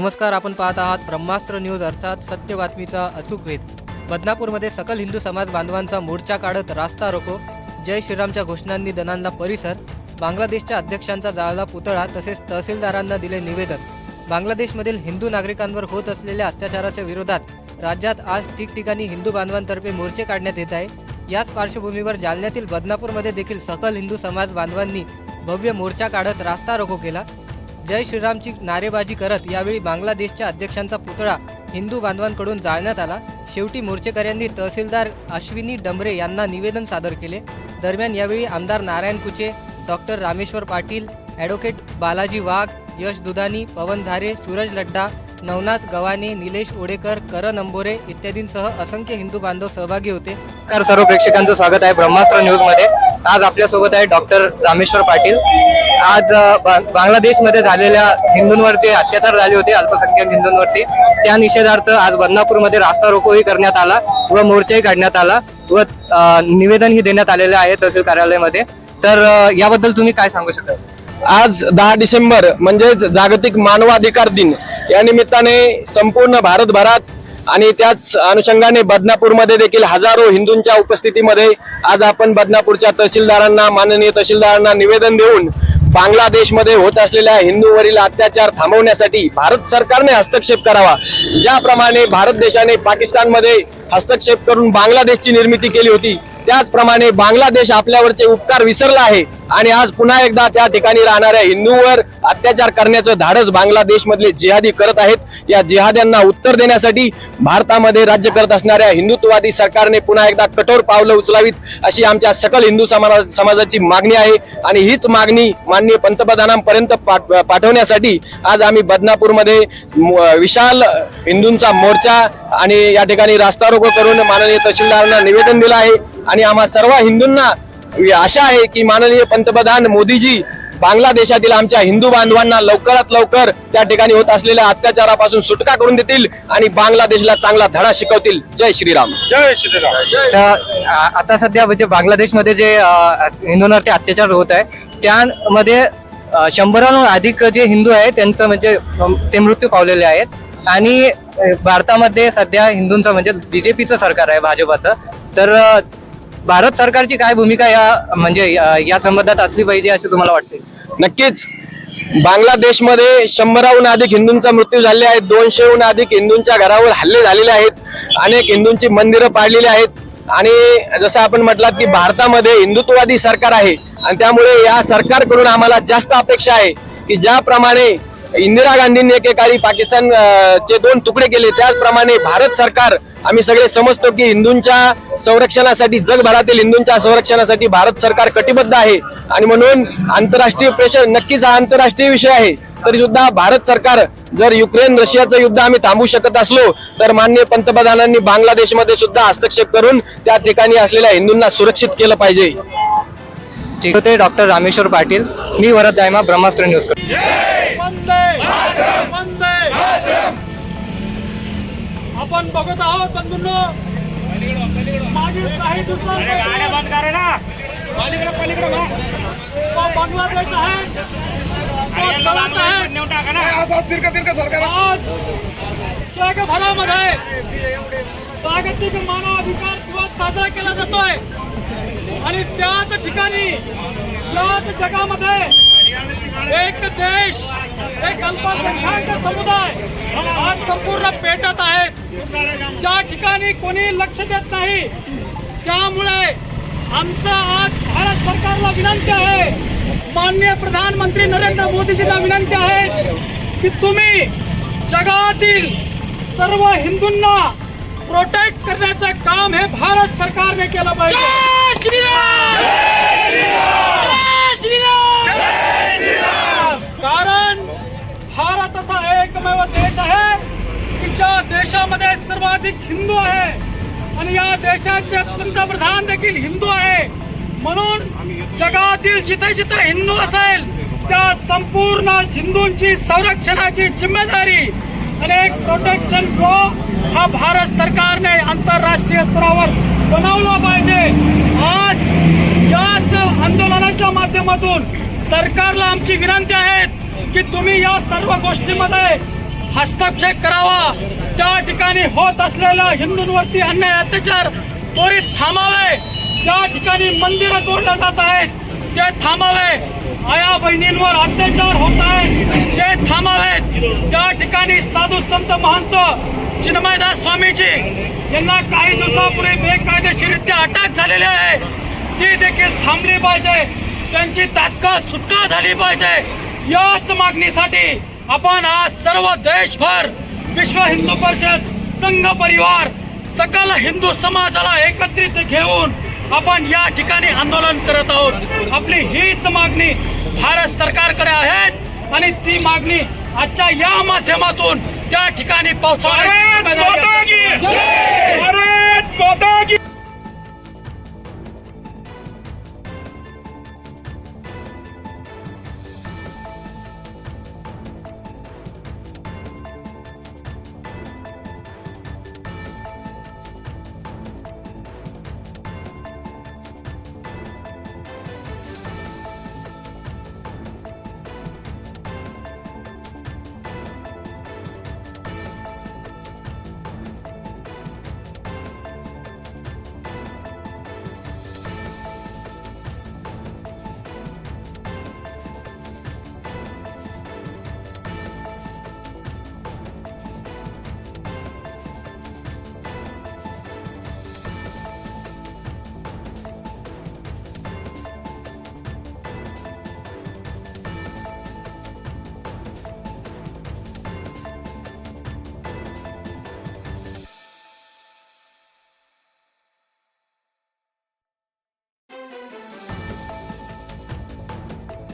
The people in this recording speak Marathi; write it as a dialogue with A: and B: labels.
A: नमस्कार आपण पाहत आहात ब्रह्मास्त्र न्यूज अर्थात सत्य बातमीचा अचूक वेध. बदनापूरमध्ये सकल हिंदू समाज बांधवांचा मोर्चा काढत रास्ता रोको जय श्रीरामच्या घोषणांनी दनांना परिसर बांगलादेशच्या अध्यक्षांचा जाळला पुतळा तसेच तहसीलदारांना दिले निवेदन. बांगलादेशमधील हिंदू नागरिकांवर होत असलेल्या अत्याचाराच्या विरोधात राज्यात आज ठिकठिकाणी हिंदू बांधवांतर्फे मोर्चे काढण्यात येत आहे. याच पार्श्वभूमीवर जालन्यातील बदनापूरमध्ये देखील सकल हिंदू समाज बांधवांनी भव्य मोर्चा काढत रास्ता रोको केला. जय श्रीरामची नारेबाजी करत यावेळी बांगलादेशच्या अध्यक्षांचा पुतळा हिंदू बांधवांकडून जाळण्यात आला. शेवटी मोर्चेकऱ्यांनी तहसीलदार अश्विनी डंबरे यांना निवेदन सादर केले. दरम्यान यावेळी आमदार नारायण कुचे डॉक्टर रामेश्वर पाटील ॲडव्होकेट बालाजी वाघ यश दुधानी पवन झारे सूरज लड्डा नवनाथ गवाने निलेश ओडेकर करण अंबोरे इत्यादींसह असंख्य हिंदू बांधव सहभागी होते. सर्व प्रेक्षकांचं स्वागत आहे ब्रह्मास्त्र न्यूजमध्ये आज आपल्यासोबत आहे डॉक्टर रामेश्वर पाटील. आज बांगलादेशमध्ये झालेल्या हिंदूंवरती अत्याचार झाले होते अल्पसंख्याक हिंदूंवरती. त्या निषेधार्थ आज बदनापूरमध्ये रास्ता रोकोही करण्यात आला व मोर्चाही काढण्यात आला व निवेदनही देण्यात आलेले आहे तहसील कार्यालयामध्ये. तर याबद्दल तुम्ही काय सांगू शकाल?
B: आज दहा डिसेंबर म्हणजेच जागतिक मानवाधिकार दिन या निमित्ताने संपूर्ण भारतभरात आणि त्याच अनुषंगाने बदनापूरमध्ये देखील हजारो हिंदूंच्या उपस्थितीमध्ये आज आपण बदनापूरच्या तहसीलदारांना माननीय तहसीलदारांना निवेदन देऊन बांगलादेशमध्ये होत असलेल्या हिंदूवरील अत्याचार थांबवण्यासाठी भारत सरकारने हस्तक्षेप करावा. ज्याप्रमाणे भारत देशाने पाकिस्तानमध्ये हस्तक्षेप करून बांगलादेशची निर्मिती केली होती त्याचप्रमाणे बांगलादेश आपल्यावरचे उपकार विसरला आहे. आणि आज पुन्हा एकदा त्या ठिकाणी राहणाऱ्या हिंदूंवर अत्याचार करण्याचं धाडस बांगलादेशमधले जिहादी करत आहेत. या जिहाद्यांना उत्तर देण्यासाठी भारतामध्ये राज्य करत असणाऱ्या हिंदुत्ववादी सरकारने पुन्हा एकदा कठोर पावलं उचलावीत अशी आमच्या सकल हिंदू समाज समाजाची मागणी आहे. आणि हीच मागणी माननीय पंतप्रधानांपर्यंत पाठवण्यासाठी आज आम्ही बदनापूरमध्ये म- विशाल हिंदूंचा मोर्चा आणि या ठिकाणी रास्ता रोको करून माननीय तहसीलदारांना निवेदन दिलं आहे. आणि आम्हा सर्व हिंदूंना आशा आहे की माननीय पंतप्रधान मोदीजी बांगलादेशातील आमच्या हिंदू बांधवांना लवकरात लवकर त्या ठिकाणी होत असलेल्या अत्याचारापासून सुटका करून देतील आणि बांगलादेशला चांगला धडा शिकवतील. जय श्रीराम.
A: तर आ- आता सध्या म्हणजे बांगलादेशमध्ये जे अ, हिंदूंवरती अत्याचार होत आहे त्यामध्ये शंभराहून अधिक जे हिंदू आहेत त्यांचं म्हणजे ते मृत्यू पावलेले आहेत. आणि भारतामध्ये सध्या हिंदूंचं म्हणजे बीजेपीचं सरकार आहे भाजपाचं. तर भारत सरकारची काय भूमिका या म्हणजे या संबंधात असली पाहिजे असे तुम्हाला वाटते?
B: नक्कीच. बांगलादेशमध्ये शंभराहून अधिक हिंदूंचा मृत्यू झाले आहेत. दोनशेहून अधिक हिंदूंच्या घरावर हल्ले झालेले आहेत. अनेक हिंदूंची मंदिरं पाडलेली आहेत. आणि जसं आपण म्हटलात की भारतामध्ये हिंदुत्ववादी सरकार आहे. आणि त्यामुळे या सरकारकडून आम्हाला जास्त अपेक्षा आहे की ज्याप्रमाणे इंदिरा गांधींनी एकेकाळी पाकिस्तान चे दोन तुकडे केले त्याचप्रमाणे भारत सरकार आम्ही सगळे समजतो की हिंदूंच्या संरक्षणासाठी जगभरातील हिंदूंच्या संरक्षणासाठी भारत सरकार कटिबद्ध आहे. आणि म्हणून आंतरराष्ट्रीय प्रेशर नक्कीच हा आंतरराष्ट्रीय विषय आहे. तरी सुद्धा भारत सरकार जर युक्रेन रशियाचं युद्ध आम्ही थांबवू शकत असलो तर माननीय पंतप्रधानांनी बांगलादेशमध्ये सुद्धा हस्तक्षेप करून त्या ठिकाणी असलेल्या हिंदूंना सुरक्षित केलं पाहिजे.
A: ठीक. होते डॉक्टर रामेश्वर पाटील. मी वरद दायमा ब्रह्मास्त्र न्यूज
C: वंदे वंदे आपण बघत आहोत बंधूंनो मागील काही दिवसांमध्ये तो बांगलादेश आहे. तो चलत आहे. आज जगभरामध्ये जागतिक मानवाधिकार दिवस साजरा केला जातोय. आणि त्याच ठिकाणी याच जगामध्ये एक देश एक अल्पसंख्याक समुदाय आज संपूर्ण पेटत आहेत ज्या ठिकाणी कोणी लक्ष देत नाही. त्यामुळे आमचा आज भारत सरकारला विनंती आहे. माननीय प्रधानमंत्री नरेंद्र मोदीजींना विनंती आहे की तुम्ही जगातील सर्व हिंदूंना प्रोटेक्ट करण्याचं काम हे भारत सरकारने केलं पाहिजे. एकमेव देश आहे की ज्या देशामध्ये सर्वाधिक हिंदू आहे आणि या देशाचे पंतप्रधान देखील हिंदू आहे. म्हणून जगातील जिथे जिथे हिंदू असेल त्या संपूर्ण हिंदूंची संरक्षणाची जिम्मेदारी आणि एक प्रोटेक्शन गो हा भारत सरकारने आंतरराष्ट्रीय स्तरावर बनवला पाहिजे. आज याच आंदोलनाच्या माध्यमातून सरकारला आमची विनंती आहे की तुम्ही या सर्व गोष्टीमध्ये हस्तक्षेप करावा. त्या ठिकाणी होत असलेला हिंदूंवरती अन्याय अत्याचार त्वरित थांबावे. त्या ठिकाणी मंदिरं तोडल्या जात आहेत. ते थांबावे. आया बहिणींवर अत्याचार होत आहेत. ते थांबावेत. त्या ठिकाणी साधू संत महंत चिन्मयदास स्वामीजी यांना काही दिवसापूर्वी बेकायदेशीरित्या अटक झालेली आहे. ती देखील थांबली पाहिजे. त्यांची तात्काळ सुटका झाली पाहिजे. याच मागणीसाठी आपण आज सर्व देशभर विश्व हिंदू परिषद संघ परिवार सकल हिंदू समाजाला एकत्रित घेऊन आपण या ठिकाणी आंदोलन करत आहोत. आपली हीच मागणी भारत सरकारकडे आहेत आणि ती मागणी आजच्या या माध्यमातून त्या ठिकाणी
D: भारत